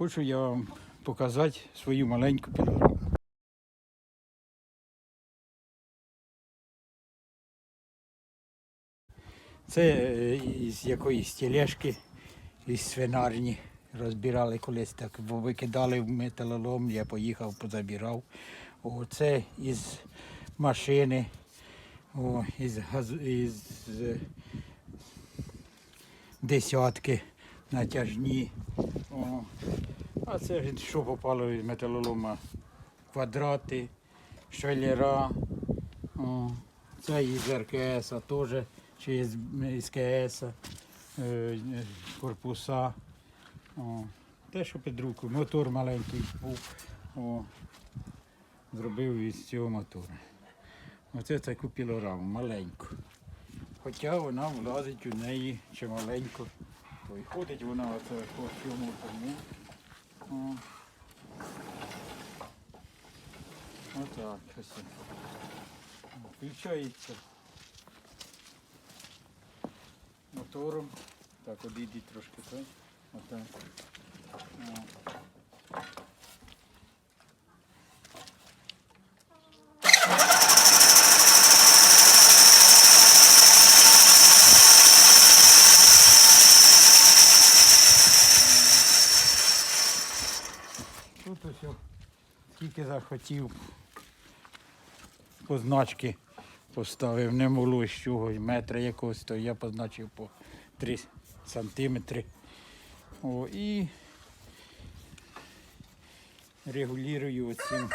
Хочу я вам показати свою маленьку пілораму. Це е, із якоїсь тележки, із свинарні. Розбирали колись так, бо викидали в металолом, я поїхав, позабирав. О, це із машини, о, із, газ, із е, десятки натяжні. О. А це що попало від металолома? Квадрати, швеллера. О. Це із РКС теж, чи із, КС, е, корпуса. О. Те, що під руку. Мотор маленький був. О. Зробив із цього мотора. Оце таку пілораму, маленьку. Хоча вона влазить у неї чималенько. Ой, ходить вона оце по всьому тому. Отак щось. Включається мотором. Так, одійдіть трошки так. Отак. Тут ось о, скільки захотів позначки поставив, не було з чого, метра якогось, то я позначив по 3 сантиметри. О, і регулюю оцим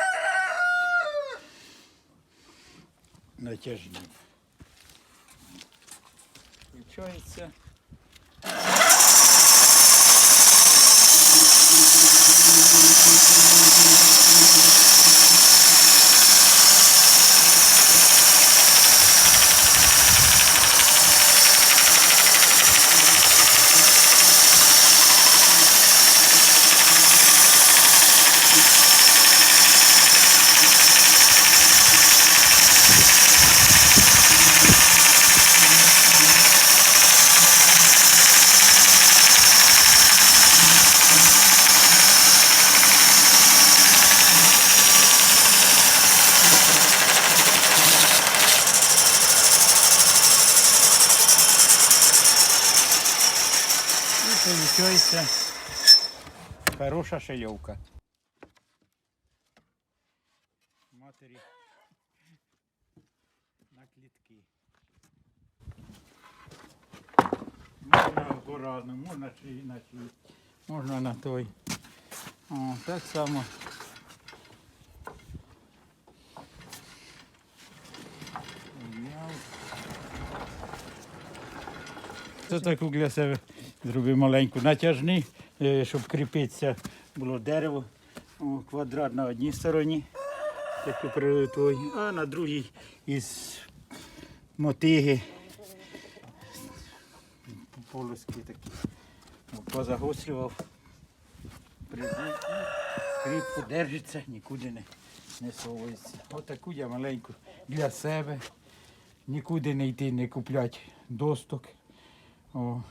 натяжним. Включається. Виходить хороша шайовка. Матері на клітки. Можна по-разному, можна чи на чи, можна на той. О, так само. Це таку для себе зробив маленьку натяжний, е, щоб кріпитися було дерево. О, квадрат на одній стороні, таку при той, а на другій із мотиги. Полоски такі. О, Позагослював. Прибув. Кріпко держиться, нікуди не, не совується. Отаку я маленьку для себе. Нікуди не йти, не купляти досток. О,